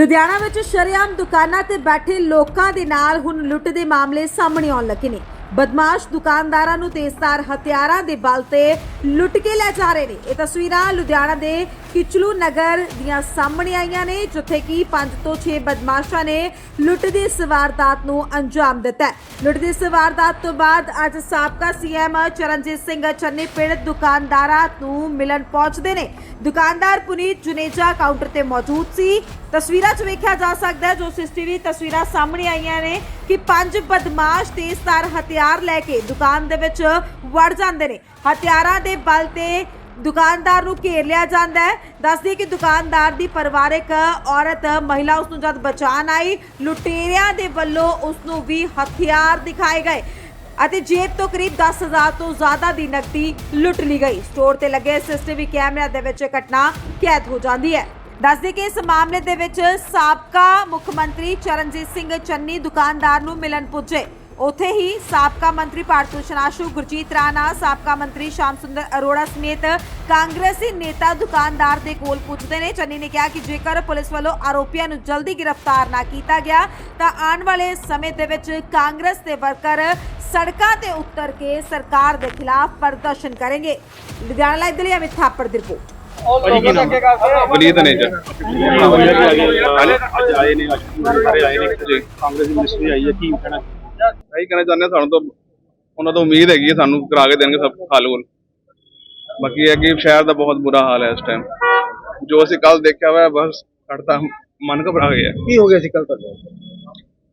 ਲੁਧਿਆਣਾ ਵਿੱਚ ਸ਼ਰੇਆਮ ਦੁਕਾਨਾਂ ਤੇ ਬੈਠੇ ਲੋਕਾਂ ਦੇ ਨਾਲ ਹੁਣ ਲੁੱਟ ਦੇ ਮਾਮਲੇ ਸਾਹਮਣੇ ਆਉਣ ਲੱਗੇ ਨੇ। ਬਦਮਾਸ਼ ਦੁਕਾਨਦਾਰਾਂ ਨੂੰ ਤੇਜ਼ਧਾਰ ਹਥਿਆਰਾਂ ਦੇ ਬਲ ਤੇ ਲੁੱਟ ਕੇ ਲੈ ਜਾ ਰਹੇ ਨੇ। ਇਹ ਤਸਵੀਰਾਂ ਲੁਧਿਆਣਾ ਦੇ ਕਿਚਲੂ ਨਗਰ ਦੀਆਂ ਸਾਹਮਣੇ ਆਈਆਂ ਨੇ, ਜਿੱਥੇ ਕਿ 5 ਤੋਂ 6 ਬਦਮਾਸ਼ਾਂ ਨੇ ਲੁੱਟ ਦੀ ਇਸ ਨੂੰ ਅੰਜਾਮ ਦਿੱਤਾ ਲੁੱਟ ਦੀ ਇਸ ਤੋਂ ਬਾਅਦ ਅੱਜ ਸਾਬਕਾ ਸੀਐਮ ਚਰਨਜੀਤ ਸਿੰਘ ਚੰਨੀ ਪੀੜਤ ਦੁਕਾਨਦਾਰਾਂ ਨੂੰ ਮਿਲਣ ਪਹੁੰਚਦੇ ਨੇ। ਦੁਕਾਨਦਾਰ ਪੁਨੀਤ ਜੁਨੇਜਾ ਕਾਊਂਟਰ ਤੇ ਮੌਜੂਦ ਸੀ। ਤਸਵੀਰਾਂ 'ਚ ਵੇਖਿਆ ਜਾ ਸਕਦਾ ਹੈ ਜੋ ਸੀਸੀਟੀਵੀ ਤਸਵੀਰਾਂ ਸਾਹਮਣੇ ਆਈਆਂ ਨੇ। ਕਿ ਪੰਜ ਬਦਮਾਸ਼ ਤੇਜ਼ਧਾਰ ਹਥਿਆਰ ਲੈ ਕੇ ਦੁਕਾਨ ਦੇ ਵਿੱਚ ਵੜ ਜਾਂਦੇ ਨੇ। ਹਥਿਆਰਾਂ ਦੇ ਬਲ ਤੇ ਦੁਕਾਨਦਾਰ ਨੂੰ ਘੇਰ ਲਿਆ ਜਾਂਦਾ ਹੈ। ਦੱਸਦੀ ਕਿ ਦੁਕਾਨਦਾਰ ਦੀ ਪਰਿਵਾਰਕ ਔਰਤ ਮਹਿਲਾ ਉਸ ਨੂੰ ਜਦ ਬਚਾਉਣ ਆਈ, ਲੁਟੇਰਿਆਂ ਦੇ ਵੱਲੋਂ ਉਸ ਨੂੰ ਵੀ ਹਥਿਆਰ ਦਿਖਾਏ ਗਏ ਅਤੇ ਜੇਬ ਤੋਂ ਕਰੀਬ 10000 ਤੋਂ ਜ਼ਿਆਦਾ ਦੀ ਨਕਦੀ ਲੁੱਟ ਲਈ ਗਈ। ਸਟੋਰ ਤੇ ਲੱਗੇ ਸੀਸੀਟੀਵੀ ਕੈਮਰਿਆਂ ਦੇ ਵਿੱਚ ਇਹ ਘਟਨਾ ਕੈਦ ਹੋ ਜਾਂਦੀ ਹੈ। ਦੱਸਦੇ ਕਿ ਇਸ ਮਾਮਲੇ ਦੇ ਵਿੱਚ ਸਾਬਕਾ ਮੁੱਖ ਮੰਤਰੀ ਚਰਨਜੀਤ ਸਿੰਘ ਚੰਨੀ ਦੁਕਾਨਦਾਰ ਨੂੰ ਮਿਲਣ ਪੁੱਜੇ। ਉੱਥੇ ਹੀ ਸਾਬਕਾ ਮੰਤਰੀ ਭਾਰਤ ਭੂਸ਼ਣ ਆਸ਼ੂ ਗੁਰਜੀਤ ਰਾਣਾ, ਸਾਬਕਾ ਮੰਤਰੀ ਸ਼ਾਮ ਸੁੰਦਰ ਅਰੋੜਾ ਸਮੇਤ ਕਾਂਗਰਸੀ ਨੇਤਾ ਦੁਕਾਨਦਾਰ ਦੇ ਕੋਲ ਪੁੱਜਦੇ ਨੇ। ਚੰਨੀ ਨੇ ਕਿਹਾ ਕਿ ਜੇਕਰ ਪੁਲਿਸ ਵੱਲੋਂ ਆਰੋਪੀਆਂ ਨੂੰ ਜਲਦੀ ਗ੍ਰਿਫਤਾਰ ਨਾ ਕੀਤਾ ਗਿਆ, ਤਾਂ ਆਉਣ ਵਾਲੇ ਸਮੇਂ ਦੇ ਵਿੱਚ ਕਾਂਗਰਸ ਦੇ ਵਰਕਰ ਸੜਕਾਂ ਤੇ ਉਤਰ ਕੇ ਸਰਕਾਰ ਦੇ ਖਿਲਾਫ ਪ੍ਰਦਰਸ਼ਨ ਕਰਨਗੇ। ਲੁਧਿਆਣਾ ਲਾਈਵ ਦੇ ਲਈ ਅਮਿਤ ਥਾਪੜ ਦੀ ਰਿਪੋਰਟ। ਭਾਜੀ ਕੀ ਨਾਮ? ਵਲੀਦ ਨੇ ਜੀ। ਅੱਜ ਆਏ ਨੇ ਸਾਰੇ ਆਏ ਨੇ ਜੀ। ਕਾਂਗਰਸ ਦੀ ਮਿਨਿਸਟਰੀ ਆਈ ਹੈ ਕੀ ਕਹਿਣਾ? ਇਹੀ ਕਹਿਣਾ ਚਾਹੁੰਦੇ ਸਾਨੂੰ ਤਾਂ ਉਹਨਾਂ ਤੋਂ ਉਮੀਦ ਹੈਗੀ ਸਾਨੂੰ ਕਰਾ ਕੇ ਦੇਣਗੇ ਸਭ ਹੱਲ ਹੁੱਲ ਬਾਕੀ ਇਹ ਹੈ ਕਿ ਸ਼ਹਿਰ ਦਾ ਬਹੁਤ ਬੁਰਾ ਹਾਲ ਹੈ ਇਸ ਟਾਈਮ ਜੋ ਅਸੀਂ ਕੱਲ ਦੇਖਿਆ ਹੋਇਆ ਬਸ ਸਾਡਾ ਮਨ ਘਬਰਾ ਗਿਆ। ਕੀ ਹੋ ਗਿਆ ਸੀ ਕੱਲ ਤੱਕ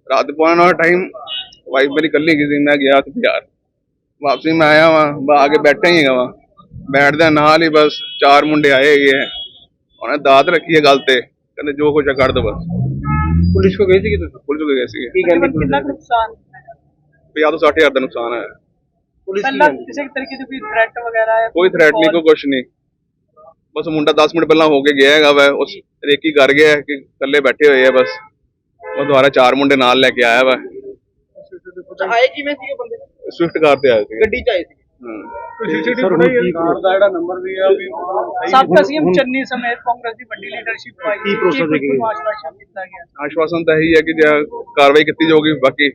ਰਾਤ ਪੌਣਾ ਨੌ ਟਾਈਮ ਵਾਈਫ ਮੇਰੀ ਇਕੱਲੀ ਗਈ ਸੀ ਮੈਂ ਗਿਆ ਤੇ ਬਾਜ਼ਾਰ ਵਾਪਸੀ ਮੈਂ ਆਇਆ ਵਾਂ ਬਾ ਆ ਕੇ ਬੈਠਾ ਹੀ ਹੈਗਾ ਵਾਂ। ਬੈਠਦੇ ਨਾਲ ਹੀ ਬਸ ਚਾਰ ਮੁੰਡੇ ਆਏ ਹੈਗੇ ਹੈ ਉਹਨੇ ਦਾਤ ਰੱਖੀ ਹੈ ਗੱਲ ਤੇ ਕਹਿੰਦੇ ਜੋ ਕੁਛ ਕਰ ਦੋ ਬਸ। ਪੁਲਿਸ ਕੋ ਗਏ ਸੀ ਕਿ ਤੁਸੀਂ? ਪੁਲਿਸ ਗਏ ਸੀਗੇ। ਕੀ ਕਹਿੰਦੀ ਕਿੰਨਾ ਕੁ ਨੁਕਸਾਨ 50 ਤੋਂ 60000 ਦਾ ਨੁਕਸਾਨ ਹੈ ਪੁਲਿਸ ਕੀ ਪਹਿਲਾਂ ਕਿਸੇ ਤਰੀਕੇ ਦੀ ਕੋਈ ਥ੍ਰੈਟ ਵਗੈਰਾ ਹੈ ਕੋਈ ਥ੍ਰੈਟ ਨਹੀਂ ਕੋਈ ਕੁਛ ਨਹੀਂ। ਬਸ ਮੁੰਡਾ 10 ਮਿੰਟ ਪਹਿਲਾਂ ਹੋ ਕੇ ਗਿਆ ਹੈਗਾ ਵਾ ਉਸ ਰੇਕੀ ਕਰ ਗਿਆ ਹੈ ਕਿ ਇਕੱਲੇ ਬੈਠੇ ਹੋਏ ਆ ਬਸ। ਉਹ ਦੁਆਰਾ ਚਾਰ ਮੁੰਡੇ ਨਾਲ ਲੈ ਕੇ ਆਇਆ ਵਾ। ਆਏ ਕਿਵੇਂ ਸੀ ਉਹ ਬੰਦੇ? ਸਵਿਫਟ ਕਾਰ ਤੇ ਆਏ ਸੀ ਗੱਡੀ ਚ ਆਏ ਸੀ? ਸਰ ਹੁਣ ਕੀ ਕਾਰ ਦਾ ਜਿਹੜਾ ਨੰਬਰ ਵੀ ਹੈ ਉਹ ਵੀ ਸਾਬਕਾ ਸੀਐਮ ਚੰਨੀ ਸਮੇਤ ਕਾਂਗਰਸ ਦੀ ਵੱਡੀ ਲੀਡਰਸ਼ਿਪ ਆਈ ਕੀ process ਹੈ ਕਿ- ਆਸ਼ਵਾਸਨ ਦਿੱਤਾ ਗਿਆ। ਆਸ਼ਵਾਸਨ ਤਾਂ ਇਹੀ ਹੈ ਕਿ ਜੇ ਕਾਰਵਾਈ ਕੀਤੀ ਜਾਊਗੀ ਬਾਕੀ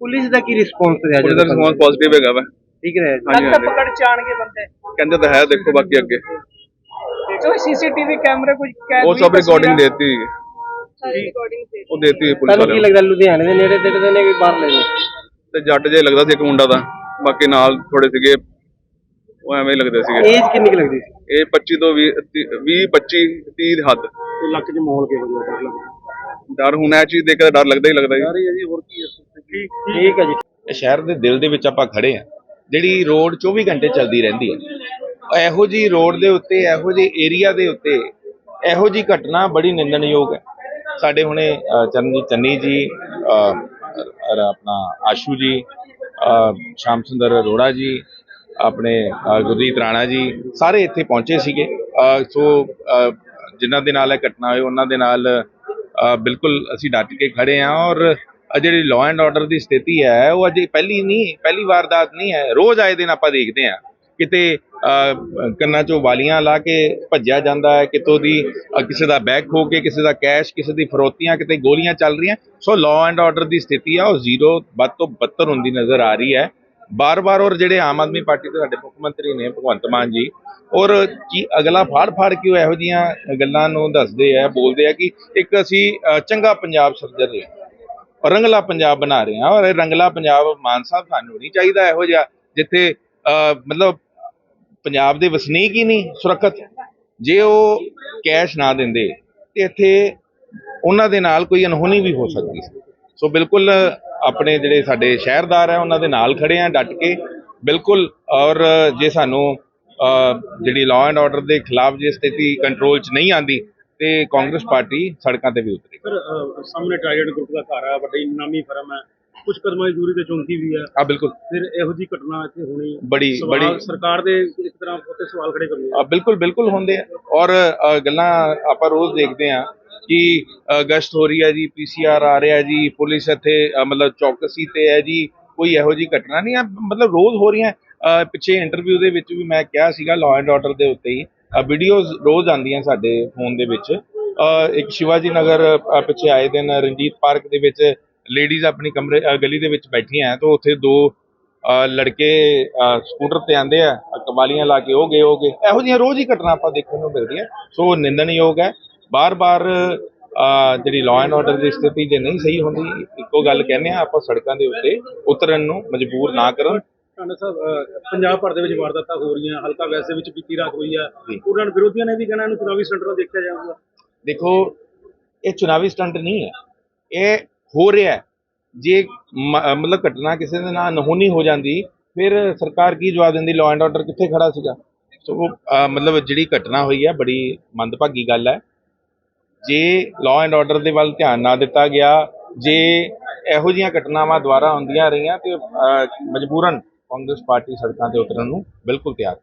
ਪੁਲਿਸ ਦਾ ਕੀ ਰਿਸਪੌਂਸ ਰਿਹਾ ਪੁਲਿਸ ਦਾ ਰਿਸਪੌਂਸ ਪੋਜ਼ਿਟਿਵ ਹੈਗਾ ਵਾ। ਠੀਕ ਰਿਹਾ। ਜੀ। ਹਾਂਜੀ ਲੱਗਦਾ ਹਾਂਜੀ। ਪਕੜ ਚ ਆਣਗੇ ਬੰਦੇ। ਕਹਿੰਦੇ ਤਾਂ ਹੈ ਦੇਖੋ ਬਾਕੀ ਅੱਗੇ। ਜੋ ਸੀਸੀਟੀਵੀ ਕੈਮਰੇ ਕੁਝ ਕੈਦ ਉਹ ਸਭ ਰਿਕਾਰਡਿੰਗ ਦੇਤੀ ਹੋਈ ਹੈ। ਸਾਰੀ ਰਿਕਾਰਡਿੰਗ ਤੇ ਉਹ ਦੇਤੀ ਹੋਈ ਪੁਲਿਸ ਤੁਹਾਨੂੰ ਕੀ ਵਾਲਿਆਂ ਲੱਗਦਾ ਲੁਧਿਆਣੇ ਦੇ ਨੇੜੇ ਤੇੜੇ ਦੇ ਨੇ ਕਿ ਬਾਹਰ ਲੈ ਨੇ ਤੇ ਜੱਟ ਜੇ ਲੱਗਦਾ ਸੀ ਇੱਕ ਮੁੰਡਾ ਦਾ ਬਾਕੀ ਨਾਲ ਥੋੜੇ ਸੀਗੇ ਉਹ ਐਵੇਂ ਹੀ ਲੱਗਦੇ ਸੀਗੇ। ਏਜ ਕਿੰਨੀ ਕੁ ਲੱਗਦੀ ਸੀ? ਇਹ 25 ਤੋਂ 20 20 25 30 ਦੀ ਹੱਦ। ਲੱਕ 'ਚ ਕਿਹੋ ਜਿਹਾ ਡਰ ਲੱਗਦਾ? ਡਰ ਹੁਣ ਇਹ ਚੀਜ਼ ਦੇਖ ਕੇ ਤਾਂ ਡਰ ਲੱਗਦਾ ਹੀ ਲੱਗਦਾ ਜੀ। ਹੈ ਜੀ ਹੋਰ ਕੀ ਹੈ? ਠੀਕ ਠੀਕ ਹੈ ਜੀ। ਇਹ ਸ਼ਹਿਰ ਦੇ ਦਿਲ ਦੇ ਵਿੱਚ ਆਪਾਂ ਖੜੇ ਆ ਜਿਹੜੀ ਰੋਡ 24 ਘੰਟੇ ਚੱਲਦੀ ਰਹਿੰਦੀ ਹੈ। ਇਹੋ ਜੀ ਰੋਡ ਦੇ ਉੱਤੇ ਇਹੋ ਜਿਹੇ ਏਰੀਆ ਦੇ ਉੱਤੇ ਇਹੋ ਜੀ ਘਟਨਾ ਬੜੀ ਨਿੰਦਣਯੋਗ ਹੈ। ਸਾਡੇ ਹੁਣੇ ਚਰਨਜੀਤ ਚੰਨੀ ਜੀ ਆਪਣਾ ਆਸ਼ੂ ਜੀ ਸ਼ਾਮ ਸੁੰਦਰ ਅਰੋੜਾ ਜੀ ਆਪਣੇ ਅ, ਗੁਰਜੀਤ ਰਾਣਾ ਜੀ ਸਾਰੇ ਇੱਥੇ ਪਹੁੰਚੇ ਸੀਗੇ। ਸੋ ਜਿਨ੍ਹਾਂ ਦੇ ਨਾਲ ਇਹ ਘਟਨਾ ਹੋਈ ਉਹਨਾਂ ਦੇ ਨਾਲ ਬਿਲਕੁਲ ਅਸੀਂ ਡਟ ਕੇ ਖੜੇ ਹਾਂ ਔਰ ਜਿਹੜੀ ਲਾਅ ਐਂਡ ਆਰਡਰ ਦੀ ਸਥਿਤੀ ਹੈ ਉਹ ਅਜੇ ਪਹਿਲੀ ਨਹੀਂ ਪਹਿਲੀ ਵਾਰਦਾਤ ਨਹੀਂ ਹੈ। ਰੋਜ਼ ਆਏ ਦਿਨ ਆਪਾਂ ਦੇਖਦੇ ਹਾਂ। ਕਿਤੇ ਕੰਨਾਂ 'ਚੋਂ ਵਾਲੀਆਂ ਲਾ ਕੇ ਭੱਜਿਆ ਜਾਂਦਾ ਹੈ। ਕਿਤੋਂ ਦੀ ਕਿਸੇ ਦਾ ਬੈਗ ਖੋ ਕੇ, ਕਿਸੇ ਦਾ ਕੈਸ਼, ਕਿਸੇ ਦੀ ਫਰੋਤੀਆਂ, ਕਿਤੇ ਗੋਲੀਆਂ ਚੱਲ ਰਹੀਆਂ। ਸੋ ਲਾਅ ਐਂਡ ਆਰਡਰ ਦੀ ਸਥਿਤੀ ਆ, ਉਹ ਜ਼ੀਰੋ, ਵੱਧ ਤੋਂ ਬੱਤਰ ਹੁੰਦੀ ਨਜ਼ਰ ਆ ਰਹੀ ਹੈ। ਬਾਰ-ਬਾਰ ਔਰ ਜਿਹੜੇ ਆਮ ਆਦਮੀ ਪਾਰਟੀ ਦੇ ਸਾਡੇ ਮੁੱਖ ਮੰਤਰੀ ਨੇ, ਭਗਵੰਤ ਮਾਨ ਜੀ, ਔਰ ਕੀ ਅਗਲਾ ਫਾੜ-ਫਾੜ ਕੇ ਉਹ ਇਹੋ ਜੀਆਂ ਗੱਲਾਂ ਨੂੰ ਦੱਸਦੇ ਆ, ਬੋਲਦੇ ਆ ਕਿ ਇੱਕ ਅਸੀਂ ਚੰਗਾ ਪੰਜਾਬ ਸਿਰਜ ਰਹੇ ਹਾਂ ਰੰਗਲਾ ਪੰਜਾਬ ਬਣਾ ਰਹੇ ਹਾਂ, ਔਰ ਇਹ ਰੰਗਲਾ ਪੰਜਾਬ ਮਾਨ ਸਾਹਿਬ ਸਾਨੂੰ ਨਹੀਂ ਚਾਹੀਦਾ ਇਹੋ ਜਿਹਾ, ਜਿੱਥੇ ਮਤਲਬ ਪੰਜਾਬ ਦੇ ਵਸਨੀਕ ਹੀ ਨਹੀਂ ਸੁਰੱਖਿਅਤ। ਜੇ ਉਹ ਕੈਸ਼ ਨਾ ਦਿੰਦੇ, ਤੇ ਇੱਥੇ ਉਹਨਾਂ ਦੇ ਨਾਲ ਕੋਈ ਅਨਹੋਣੀ ਵੀ ਹੋ ਸਕਦੀ ਸੀ। ਸੋ ਬਿਲਕੁਲ ਆਪਣੇ ਜਿਹੜੇ ਸਾਡੇ ਸ਼ਹਿਰਦਾਰ ਹੈ, ਉਹਨਾਂ ਦੇ ਨਾਲ ਖੜੇ ਆ ਡਟ ਕੇ। ਬਿਲਕੁਲ, ਔਰ ਜੇ ਸਾਨੂੰ ਜਿਹੜੀ ਲਾਅ ਐਂਡ ਆਰਡਰ ਦੇ ਖਿਲਾਫ ਜੇ ਸਥਿਤੀ ਕੰਟਰੋਲ 'ਚ ਨਹੀਂ ਆਂਦੀ, ਤੇ ਕਾਂਗਰਸ ਪਾਰਟੀ ਸੜਕਾਂ ਤੇ ਵੀ ਉਤਰੇਗੀ। ਸਰ ਸਾਹਮਣੇ ਟ੍ਰਾਈਡੈਂਟ ਗਰੁੱਪ ਦਾ ਘਰ ਹੈ ਵੱਡੀ ਨਾਮੀ ਫਰਮ ਹੈ। ਕੁਝ ਕਦਮਾਂ ਦੀ ਦੂਰੀ ਤੇ ਚੌਂਕੀ ਵੀ ਹੈ ਆ ਬਿਲਕੁਲ। ਫਿਰ ਇਹੋ ਜੀ ਘਟਨਾ ਇੱਥੇ ਹੋਣੀ। ਬੜੀ ਬੜੀ। ਸਰਕਾਰ ਦੇ ਇੱਕ ਤਰ੍ਹਾਂ ਉੱਤੇ ਸਵਾਲ ਖੜੇ ਕਰਨੇ ਅ, ਬਿਲਕੁਲ ਬਿਲਕੁਲ ਹੁੰਦੇ ਆ। ਔਰ ਗੱਲਾਂ ਆਪਾਂ ਰੋਜ਼ ਦੇਖਦੇ ਆ ਕਿ ਗਸ਼ਤ ਹੋ ਰਹੀ ਹੈ ਜੀ ਪੀਸੀਆਰ ਆ ਰਿਹਾ ਜੀ ਪੁਲਿਸ ਇੱਥੇ ਮਤਲਬ ਚੌਕਸੀ ਤੇ ਹੈ ਜੀ। ਕੋਈ ਇਹੋ ਜੀ ਘਟਨਾ ਨਹੀਂ ਆ ਮਤਲਬ ਰੋਜ਼ ਹੋ ਰਹੀਆਂ ਪਿੱਛੇ ਇੰਟਰਵਿਊ ਦੇ ਵਿੱਚ ਵੀ ਮੈਂ ਕਿਹਾ ਸੀਗਾ ਲਾਅ ਐਂਡ ਆਰਡਰ ਦੇ ਉੱਤੇ ਹੀ ਵੀਡੀਓਜ਼ ਰੋਜ਼ ਆਉਂਦੀਆਂ ਸਾਡੇ ਫੋਨ ਦੇ ਵਿੱਚ। ਇੱਕ ਸ਼ਿਵਾਜੀ ਨਗਰ ਪਿੱਛੇ ਆਏ ਦਿਨ ਰਣਜੀਤ ਪਾਰਕ ਦੇ ਵਿੱਚ ਲੇਡੀਜ਼ ਆਪਣੀ ਕਮਰੇ ਅ, ਗਲੀ ਦੇ ਵਿੱਚ ਬੈਠੀਆਂ ਤਾਂ ਉੱਥੇ ਦੋ ਅ, ਲੜਕੇ ਅ, ਸਕੂਟਰ ਤੇ ਆਂਦੇ ਆ ਕਵਾਲੀਆਂ ਲਾ ਕੇ ਉਹ ਗਏ ਉਹ ਗਏ। ਇਹੋ ਜਿਹੀਆਂ ਰੋਜ਼ ਹੀ ਘਟਨਾ ਆਪਾਂ ਦੇਖਣ ਨੂੰ ਮਿਲਦੀਆਂ। ਸੋ ਨਿੰਦਣਯੋਗ ਹੈ। ਬਾਰ-ਬਾਰ ਅ, ਜਿਹੜੀ ਲਾਅ ਐਂਡ ਆਰਡਰ ਦੀ ਸਥਿਤੀ ਜੇ ਨਹੀਂ ਸਹੀ ਹੁੰਦੀ ਇੱਕੋ ਗੱਲ ਕਹਿੰਦੇ ਆ ਆਪਾਂ ਸੜਕਾਂ ਦੇ ਉੱਤੇ ਉਤਰਨ ਨੂੰ ਮਜਬੂਰ ਨਾ ਕਰਨ। ਟਾਂਡਾ ਸਾਹਿਬ ਅਹ, ਪੰਜਾਬ ਭਰ ਦੇ ਵਿੱਚ ਵਾਰਦਾਤਾਂ ਹੋ ਰਹੀਆਂ ਹਲਕਾ ਵੈਸੇ ਵਿੱਚ ਬੀਤੀ ਰਾਤ ਹੋਈ ਆ। ਉਹਨਾਂ ਨੇ ਵਿਰੋਧੀਆਂ ਨੇ ਵੀ ਕਹਿਣਾ ਇਹਨੂੰ ਚੁਣਾਵੀ ਸੈਂਟਰ ਨਾਲ ਦੇਖਿਆ ਜਾਊਗਾ। ਦੇਖੋ ਇਹ ਚੁਣਾਵੀ ਸਟੰਟ ਨਹੀਂ ਹੈ। ਇਹ ਹੋ ਰਿਹਾ ਜੇ ਮ- ਮਤਲਬ ਘਟਨਾ ਕਿਸੇ ਦੇ ਨਾਲ ਨਹੋਣੀ ਹੋ ਜਾਂਦੀ, ਫਿਰ ਸਰਕਾਰ ਕੀ ਜਵਾਬ ਦਿੰਦੀ? ਲਾਅ ਐਂਡ ਆਰਡਰ ਕਿੱਥੇ ਖੜਾ ਸੀਗਾ? ਸੋ ਮਤਲਬ ਜਿਹੜੀ ਘਟਨਾ ਹੋਈ ਹੈ, ਬੜੀ ਮੰਦਭਾਗੀ ਗੱਲ ਹੈ। ਜੇ ਲਾਅ ਐਂਡ ਆਰਡਰ ਦੇ ਵੱਲ ਧਿਆਨ ਨਾ ਦਿੱਤਾ ਗਿਆ, ਜੇ ਇਹੋ ਜਿਹੀਆਂ ਘਟਨਾਵਾਂ ਦੁਬਾਰਾ ਹੁੰਦੀਆਂ ਰਹੀਆਂ, ਤੇ ਮਜਬੂਰਨ ਕਾਂਗਰਸ ਪਾਰਟੀ ਸੜਕਾਂ ਤੇ ਉਤਰਨ ਨੂੰ ਬਿਲਕੁਲ ਤਿਆਰ।